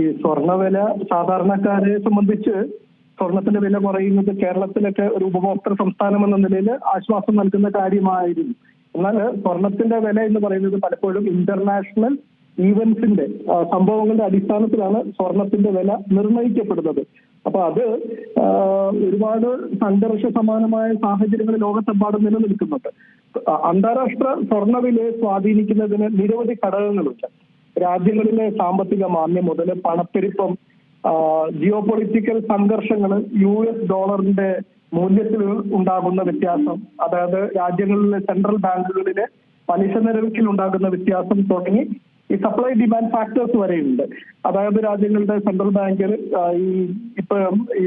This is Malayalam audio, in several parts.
ഈ സ്വർണവില സാധാരണക്കാരെ സംബന്ധിച്ച് സ്വർണത്തിന്റെ വില കുറയുന്നത് കേരളത്തിലൊക്കെ ഒരു ഉപഭോക്തൃ സംസ്ഥാനം എന്ന നിലയിൽ ആശ്വാസം നൽകുന്ന കാര്യമായിരുന്നു. എന്നാൽ സ്വർണത്തിന്റെ വില എന്ന് പറയുന്നത് പലപ്പോഴും ഇന്റർനാഷണൽ ഈവന്റ്സിന്റെ സംഭവങ്ങളുടെ അടിസ്ഥാനത്തിലാണ് സ്വർണത്തിന്റെ വില നിർണയിക്കപ്പെടുന്നത് അപ്പൊ അത് ഒരുപാട് സംഘർഷ സമാനമായ സാഹചര്യങ്ങൾ ലോകത്തെമ്പാടും നിലനിൽക്കുന്നുണ്ട്. അന്താരാഷ്ട്ര സ്വർണവിലയെ സ്വാധീനിക്കുന്നതിന് നിരവധി ഘടകങ്ങളുണ്ട്. രാജ്യങ്ങളിലെ സാമ്പത്തിക മാന്യം മുതൽ പണപ്പെരുപ്പം ജിയോ പൊളിറ്റിക്കൽ സംഘർഷങ്ങൾ യു എസ് ഡോളറിന്റെ മൂല്യത്തിൽ ഉണ്ടാകുന്ന വ്യത്യാസം അതായത് രാജ്യങ്ങളിലെ സെൻട്രൽ ബാങ്കുകളിലെ പലിശ നിരക്കിൽ ഉണ്ടാകുന്ന വ്യത്യാസം തുടങ്ങി ഈ സപ്ലൈ ഡിമാൻഡ് ഫാക്ടേഴ്സ് വരെയുണ്ട്. അതായത് രാജ്യങ്ങളുടെ സെൻട്രൽ ബാങ്കിൽ ഈ ഇപ്പൊ ഈ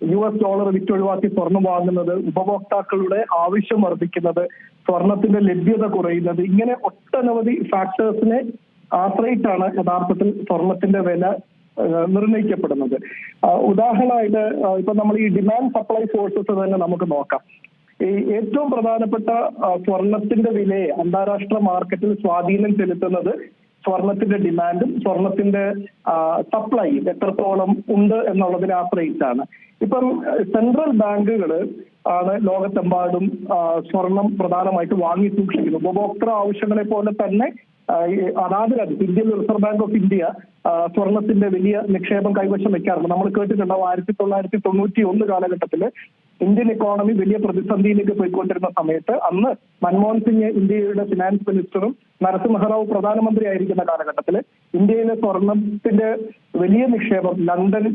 യു എസ് ഡോളർ വിറ്റൊഴിവാക്കി സ്വർണം വാങ്ങുന്നത് ഉപഭോക്താക്കളുടെ ആവശ്യം വർദ്ധിക്കുന്നത് സ്വർണത്തിന്റെ ലഭ്യത കുറയുന്നത് ഇങ്ങനെ ഒട്ടനവധി ഫാക്ടേഴ്സിനെ ആശ്രയിച്ചാണ് യഥാർത്ഥത്തിൽ സ്വർണത്തിന്റെ വില നിർണയിക്കപ്പെടുന്നത്. ഉദാഹരണമായിട്ട് ഇപ്പൊ നമ്മൾ ഈ ഡിമാൻഡ് സപ്ലൈ ഫോഴ്സസ് തന്നെ നമുക്ക് നോക്കാം. ഈ ഏറ്റവും പ്രധാനപ്പെട്ട സ്വർണത്തിന്റെ വിലയെ അന്താരാഷ്ട്ര മാർക്കറ്റിൽ സ്വാധീനം ചെലുത്തുന്നത് സ്വർണത്തിന്റെ ഡിമാൻഡും സ്വർണത്തിന്റെ സപ്ലൈ എത്രത്തോളം ഉണ്ട് എന്നുള്ളതിനെ ആശ്രയിച്ചാണ്. ഇപ്പം സെൻട്രൽ ബാങ്കുകൾ ആണ് ലോകത്തെമ്പാടും സ്വർണം പ്രധാനമായിട്ട് വാങ്ങി സൂക്ഷിക്കുന്നത്. ഉപഭോക്തൃ ആവശ്യങ്ങളെ പോലെ തന്നെ അതാത് രാജ്യത്ത് Indian Reserve Bank of India സ്വർണത്തിന്റെ വലിയ നിക്ഷേപം കൈവശം വെക്കാറുണ്ട്. നമ്മൾ കേട്ടിട്ടുണ്ടാവും ആയിരത്തി തൊള്ളായിരത്തി തൊണ്ണൂറ്റി ഒന്ന് കാലഘട്ടത്തിൽ ഇന്ത്യൻ ഇക്കോണമി വലിയ പ്രതിസന്ധിയിലേക്ക് പോയിക്കൊണ്ടിരുന്ന സമയത്ത് അന്ന് മൻമോഹൻ സിംഗ് ഇന്ത്യയുടെ ഫിനാൻസ് മിനിസ്റ്ററും നരസിംഹറാവു പ്രധാനമന്ത്രി ആയിരിക്കുന്ന കാലഘട്ടത്തിൽ ഇന്ത്യയിലെ സ്വർണത്തിന്റെ വലിയ നിക്ഷേപം ലണ്ടൻ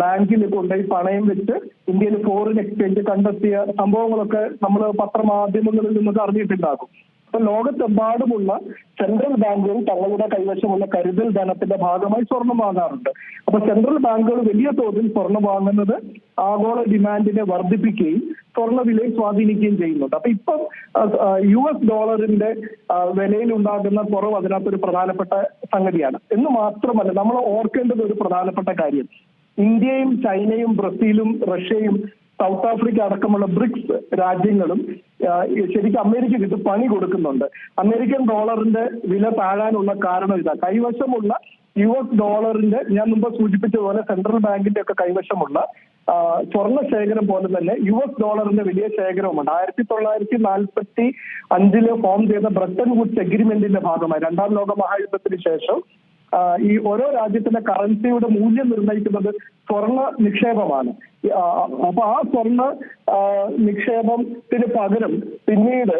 ബാങ്കിൽ കൊണ്ടുപോയി പണയം വെച്ച് ഇന്ത്യയിൽ ഫോറിൻ എക്സ്ചേഞ്ച് കണ്ടെത്തിയ സംഭവങ്ങളൊക്കെ നമ്മൾ പത്രമാധ്യമങ്ങളിൽ നിന്നൊക്കെ അറിഞ്ഞിട്ടുണ്ടാകും. അപ്പൊ ലോകത്തെമ്പാടുമുള്ള സെൻട്രൽ ബാങ്കുകൾ തങ്ങളുടെ കൈവശമുള്ള കരുതൽ ധനത്തിന്റെ ഭാഗമായി സ്വർണം വാങ്ങാറുണ്ട്. അപ്പൊ സെൻട്രൽ ബാങ്കുകൾ വലിയ തോതിൽ സ്വർണം വാങ്ങുന്നത് ആഗോള ഡിമാൻഡിനെ വർദ്ധിപ്പിക്കുകയും സ്വർണ വിലയെ സ്വാധീനിക്കുകയും ചെയ്യുന്നുണ്ട്. അപ്പൊ ഇപ്പം യു എസ് ഡോളറിന്റെ വിലയിൽ ഉണ്ടാകുന്ന കുറവ് അതിനകത്തൊരു പ്രധാനപ്പെട്ട സംഗതിയാണ്. എന്ന് മാത്രമല്ല നമ്മൾ ഓർക്കേണ്ടത് ഒരു പ്രധാനപ്പെട്ട കാര്യം. ഇന്ത്യയും ചൈനയും ബ്രസീലും റഷ്യയും സൗത്ത് ആഫ്രിക്ക അടക്കമുള്ള ബ്രിക്സ് രാജ്യങ്ങളും ശരിക്കും അമേരിക്കക്ക് ഇത് പണി കൊടുക്കുന്നുണ്ട്. അമേരിക്കൻ ഡോളറിന്റെ വില താഴാനുള്ള കാരണം ഇതാ. കൈവശമുള്ള യു എസ് ഡോളറിന്റെ ഞാൻ മുമ്പ് സൂചിപ്പിച്ചതുപോലെ സെൻട്രൽ ബാങ്കിന്റെ ഒക്കെ കൈവശമുള്ള സ്വർണ ശേഖരം പോലെ തന്നെ യു എസ് ഡോളറിന്റെ വലിയ ശേഖരവുമുണ്ട്. ആയിരത്തി തൊള്ളായിരത്തി നാൽപ്പത്തി അഞ്ചിൽ ഫോം ചെയ്ത ബ്രിട്ടൻ വുഡ്സ് എഗ്രിമെന്റിന്റെ ഭാഗമായി രണ്ടാം ലോക മഹായുദ്ധത്തിന് ശേഷം ഈ ഓരോ രാജ്യത്തിന്റെ കറൻസിയുടെ മൂല്യം നിർണയിക്കുന്നത് സ്വർണ നിക്ഷേപമാണ്. അപ്പൊ ആ സ്വർണ നിക്ഷേപത്തിന് പകരം പിന്നീട്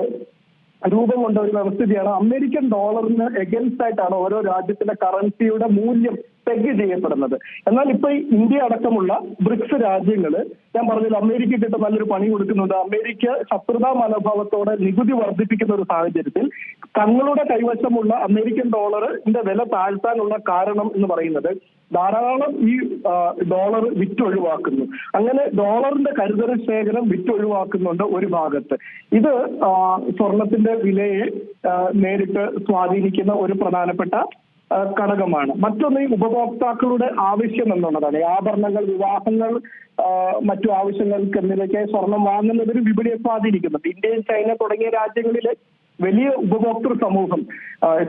രൂപം കൊണ്ട ഒരു വ്യവസ്ഥിതിയാണ് അമേരിക്കൻ ഡോളറിന് എഗൻസ്റ്റ് ആയിട്ടാണ് ഓരോ രാജ്യത്തിന്റെ കറൻസിയുടെ മൂല്യം പെഗ് ചെയ്യപ്പെടുന്നത്. എന്നാൽ ഇപ്പൊ ഇന്ത്യ അടക്കമുള്ള ബ്രിക്സ് രാജ്യങ്ങൾ ഞാൻ പറഞ്ഞത് അമേരിക്ക ഇട്ട് നല്ലൊരു പണി കൊടുക്കുന്നുണ്ട്. അമേരിക്ക ശത്രുതാ മനോഭാവത്തോടെ നികുതി വർദ്ധിപ്പിക്കുന്ന ഒരു സാഹചര്യത്തിൽ തങ്ങളുടെ കൈവശമുള്ള അമേരിക്കൻ ഡോളറിന്റെ വില താഴ്ത്താനുള്ള കാരണം എന്ന് പറയുന്നത് ധാരാളം ഈ ഡോളർ വിറ്റൊഴിവാക്കുന്നു. അങ്ങനെ ഡോളറിന്റെ കരുതൽ ശേഖരം വിറ്റൊഴിവാക്കുന്നുണ്ട് ഒരു ഭാഗത്ത്. ഇത് സ്വർണത്തിന്റെ വിലയെ നേരിട്ട് സ്വാധീനിക്കുന്ന ഒരു പ്രധാനപ്പെട്ട ഘടകമാണ്. മറ്റൊന്ന് ഉപഭോക്താക്കളുടെ ആവശ്യം എന്നുള്ളതാണ്. ആഭരണങ്ങൾ വിവാഹങ്ങൾ മറ്റു ആവശ്യങ്ങൾക്ക് എന്നിവയ്ക്ക് സ്വർണം വാങ്ങുന്നതിന് വിപണിയെ സ്വാധീനിക്കുന്നുണ്ട് ഇന്ത്യ ചൈന തുടങ്ങിയ രാജ്യങ്ങളിൽ വലിയ ഉപഭോക്തൃ സമൂഹം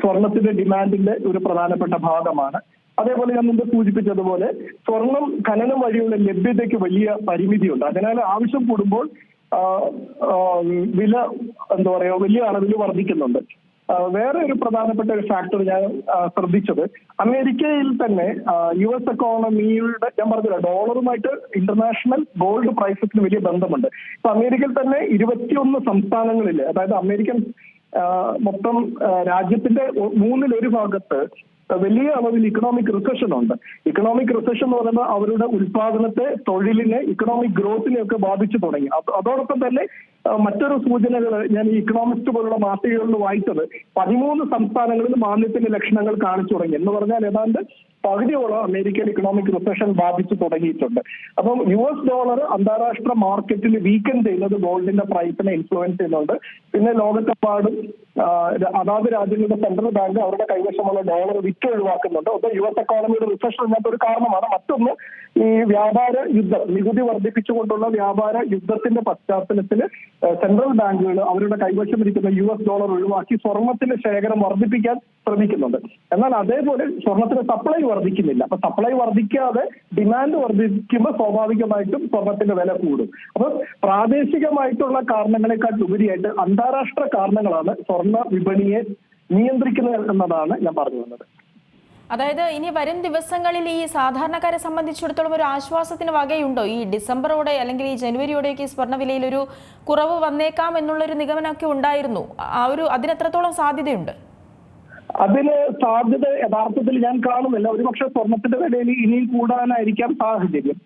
സ്വർണത്തിന്റെ ഡിമാൻഡിന്റെ ഒരു പ്രധാനപ്പെട്ട ഭാഗമാണ്. അതേപോലെ ഞാൻ മുമ്പ് സൂചിപ്പിച്ചതുപോലെ സ്വർണം ഖനനം വഴിയുള്ള ലഭ്യതയ്ക്ക് വലിയ പരിമിതിയുണ്ട്. അതിനാൽ ആവശ്യം കൂടുമ്പോൾ വില എന്താ പറയുക വലിയ അളവിൽ വർദ്ധിക്കുന്നുണ്ട്. വേറെ ഒരു പ്രധാനപ്പെട്ട ഒരു ഫാക്ടർ ഞാൻ ശ്രദ്ധിച്ചത്. അമേരിക്കയിൽ തന്നെ യു എസ് എക്കോണമിയുടെ ഞാൻ പറഞ്ഞില്ല ഡോളറുമായിട്ട് ഇന്റർനാഷണൽ ഗോൾഡ് പ്രൈസസിന് വലിയ ബന്ധമുണ്ട്. ഇപ്പൊ അമേരിക്കയിൽ തന്നെ ഇരുപത്തിയൊന്ന് സംസ്ഥാനങ്ങളിൽ അതായത് അമേരിക്കൻ മൊത്തം രാജ്യത്തിന്റെ മൂന്നിൽ മൂന്നിലൊരു ഭാഗത്ത് വലിയ അളവിൽ ഇക്കണോമിക് റിസഷൻ ഉണ്ട്. ഇക്കണോമിക് റിസഷൻ എന്ന് പറയുന്നത് അവരുടെ ഉൽപാദനത്തെ തൊഴിലിനെ ഇക്കണോമിക് ഗ്രോത്തിനെ ഒക്കെ ബാധിച്ചു തുടങ്ങി. അതോടൊപ്പം തന്നെ മറ്റൊരു സൂചനകൾ ഞാൻ ഈ ഇക്കണോമിസ്റ്റ് പോലുള്ള മാസികകളിൽ വായിച്ചത്. പതിമൂന്ന് സംസ്ഥാനങ്ങളിൽ മാന്യത്തിന്റെ ലക്ഷണങ്ങൾ കാണിച്ചു തുടങ്ങി. എന്ന് പറഞ്ഞാൽ ഏതാണ്ട് പകുതിയോളം അമേരിക്കൻ ഇക്കണോമിക് റിസഷൻ ബാധിച്ചു തുടങ്ങിയിട്ടുണ്ട്. അപ്പം യു എസ് ഡോളർ അന്താരാഷ്ട്ര മാർക്കറ്റിൽ വീക്കൻ ചെയ്യുന്നത് ഗോൾഡിന്റെ പ്രൈസിനെ ഇൻഫ്ലുവൻസ് ചെയ്യുന്നുണ്ട്. പിന്നെ ലോകത്തെപ്പാടും അതാത് രാജ്യങ്ങളുടെ സെൻട്രൽ ബാങ്ക് അവരുടെ കൈവശമുള്ള ഡോളർ വിറ്റ് ഒഴിവാക്കുന്നുണ്ട്. ഒന്ന് യു എസ് എക്കോണമിയുടെ റിസഷൻ ഇല്ലാത്ത ഒരു കാരണമാണ്. മറ്റൊന്ന് ഈ വ്യാപാര യുദ്ധം നികുതി വർദ്ധിപ്പിച്ചുകൊണ്ടുള്ള വ്യാപാര യുദ്ധത്തിന്റെ പശ്ചാത്തലത്തിൽ സെൻട്രൽ ബാങ്കുകൾ അവരുടെ കൈവശം ഇരിക്കുന്ന യു എസ് ഡോളർ ഒഴിവാക്കി സ്വർണത്തിന്റെ ശേഖരം വർദ്ധിപ്പിക്കാൻ ശ്രമിക്കുന്നുണ്ട്. എന്നാൽ അതേപോലെ സ്വർണത്തിന്റെ സപ്ലൈ വർദ്ധിക്കുന്നില്ല. അപ്പൊ സപ്ലൈ വർദ്ധിക്കാതെ ഡിമാൻഡ് വർദ്ധിക്കുമ്പോൾ സ്വാഭാവികമായിട്ടും സ്വർണത്തിന്റെ വില കൂടും. അപ്പൊ പ്രാദേശികമായിട്ടുള്ള കാരണങ്ങളെക്കാൾ ഉപരിയായിട്ട് അന്താരാഷ്ട്ര കാരണങ്ങളാണ് വിപണിയെ നിയന്ത്രിക്കുന്നത് എന്നതാണ് ഞാൻ പറഞ്ഞു വന്നത്. അതായത് ഇനി വരും ദിവസങ്ങളിൽ ഈ സാധാരണക്കാരെ സംബന്ധിച്ചിടത്തോളം ഒരു ആശ്വാസത്തിന് വകയുണ്ടോ? ഈ ഡിസംബറോടെ അല്ലെങ്കിൽ ഈ ജനുവരിയോടെയൊക്കെ ഈ സ്വർണ വിലയിൽ ഒരു കുറവ് വന്നേക്കാം എന്നുള്ളൊരു നിഗമനമൊക്കെ ഉണ്ടായിരുന്നു. ആ ഒരു അതിനെത്രത്തോളം സാധ്യതയുണ്ട്? അതിന് സാധ്യത യഥാർത്ഥത്തിൽ ഞാൻ കാണുന്നില്ല. ഒരുപക്ഷെ സ്വർണത്തിന്റെ വിലയിൽ ഇനിയും കൂടാനായിരിക്കാം സാഹചര്യം.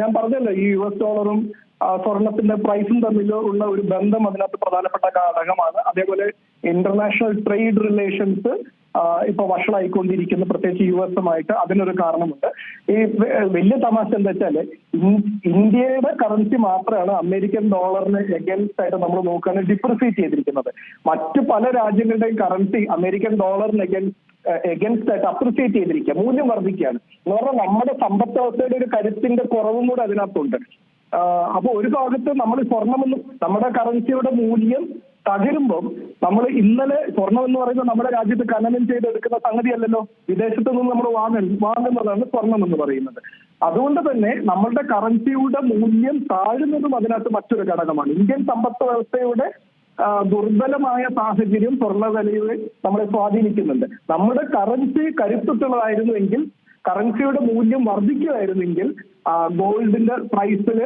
ഞാൻ പറഞ്ഞല്ലോ ഈ യു എസ് ഡോളറും സ്വർണത്തിന്റെ പ്രൈസും തമ്മിൽ ഉള്ള ഒരു ബന്ധം അതിനകത്ത് പ്രധാനപ്പെട്ട ഘടകമാണ്. അതേപോലെ ഇന്റർനാഷണൽ ട്രേഡ് റിലേഷൻസ് ഇപ്പൊ വഷളായിക്കൊണ്ടിരിക്കുന്ന പ്രത്യേകിച്ച് യു എസുമായിട്ട് അതിനൊരു കാരണമുണ്ട്. ഈ വലിയ തമാശ എന്താ വെച്ചാൽ ഇന്ത്യയുടെ കറൻസി മാത്രമാണ് അമേരിക്കൻ ഡോളറിന് എഗൻസ്റ്റ് ആയിട്ട് നമ്മൾ നോക്കുകയാണെങ്കിൽ ഡിപ്രിസിയേറ്റ് ചെയ്തിരിക്കുന്നത്. മറ്റു പല രാജ്യങ്ങളുടെയും കറൻസി അമേരിക്കൻ ഡോളറിന് എഗൻസ്റ്റ് എഗൻസ്റ്റ് ആയിട്ട് അപ്രിസിയേറ്റ് ചെയ്തിരിക്കുക മൂല്യം വർദ്ധിക്കുകയാണ്. എന്ന് പറഞ്ഞാൽ നമ്മുടെ സമ്പത്ത് വ്യവസ്ഥയുടെ ഒരു കരുത്തിന്റെ കുറവും കൂടെ അതിനകത്തുണ്ട്. അപ്പൊ ഒരു ഭാഗത്ത് നമ്മൾ സ്വർണമെന്ന് നമ്മുടെ കറൻസിയുടെ മൂല്യം തകരുമ്പോൾ നമ്മൾ ഇന്നലെ സ്വർണം എന്ന് പറയുന്നത് നമ്മുടെ രാജ്യത്ത് ഖനനം ചെയ്തെടുക്കുന്ന സംഗതിയല്ലല്ലോ. വിദേശത്ത് നിന്ന് നമ്മൾ വാങ്ങൽ വാങ്ങുന്നതാണ് സ്വർണം എന്ന് പറയുന്നത്. അതുകൊണ്ട് തന്നെ നമ്മളുടെ കറൻസിയുടെ മൂല്യം താഴുന്നതും അതിനകത്ത് മറ്റൊരു ഘടകമാണ്. ഇന്ത്യൻ സമ്പദ് വ്യവസ്ഥയുടെ ദുർബലമായ സാഹചര്യം സ്വർണ വിലയെ നമ്മളെ സ്വാധീനിക്കുന്നുണ്ട്. നമ്മുടെ കറൻസി കരുത്തുള്ളതായിരുന്നുവെങ്കിൽ കറൻസിയുടെ മൂല്യം വർദ്ധിക്കുമായിരുന്നെങ്കിൽ ഗോൾഡിന്റെ പ്രൈസിൽ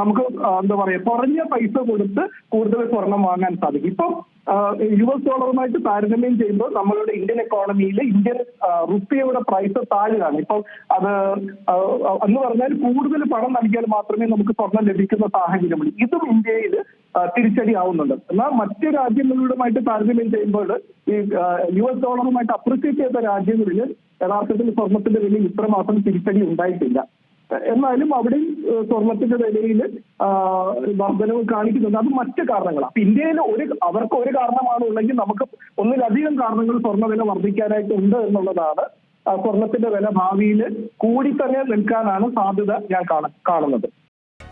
നമുക്ക് എന്താ പറയുക കുറഞ്ഞ പൈസ കൊടുത്ത് കൂടുതൽ സ്വർണം വാങ്ങാൻ സാധിക്കും. ഇപ്പം യു എസ് ഡോളറുമായിട്ട് താരതമ്യം ചെയ്യുമ്പോൾ നമ്മളുടെ ഇന്ത്യൻ എക്കോണമിയിൽ ഇന്ത്യൻ റുപ്പിയയുടെ പ്രൈസ് താഴെയാണ്. ഇപ്പം അത് എന്ന് പറഞ്ഞാൽ കൂടുതൽ പണം നൽകിയാൽ മാത്രമേ നമുക്ക് സ്വർണം ലഭിക്കുന്ന സാഹചര്യമുള്ളൂ. ഇതും ഇന്ത്യയിൽ തിരിച്ചടിയാവുന്നുണ്ട്. എന്നാൽ മറ്റു രാജ്യങ്ങളുമായിട്ട് താരതമ്യം ചെയ്യുമ്പോൾ ഈ യു എസ് ഡോളറുമായിട്ട് അപ്രിസിയേറ്റ് ചെയ്ത രാജ്യങ്ങളിൽ യഥാർത്ഥത്തിൽ സ്വർണത്തിന്റെ വിലയിൽ ഇത്രമാത്രം തിരിച്ചടി ഉണ്ടായിട്ടില്ല. എന്നാലും അവിടെയും ഏഹ്, സ്വർണത്തിന്റെ വിലയിൽ വർധനവ് കാണിക്കുന്നുണ്ട്. അത് മറ്റ് കാരണങ്ങളാണ് അപ്പൊ ഇന്ത്യയിൽ ഒരു അവർക്ക് ഒരു കാരണമാണ് ഉള്ളെങ്കിൽ നമുക്ക് ഒന്നിലധികം കാരണങ്ങൾ സ്വർണ വില വർദ്ധിക്കാനായിട്ട് ഉണ്ട് എന്നുള്ളതാണ് സ്വർണത്തിന്റെ വില ഭാവിയിൽ കൂടി തന്നെ നിൽക്കാനാണ് സാധ്യത ഞാൻ കാണ- കാണുന്നത്.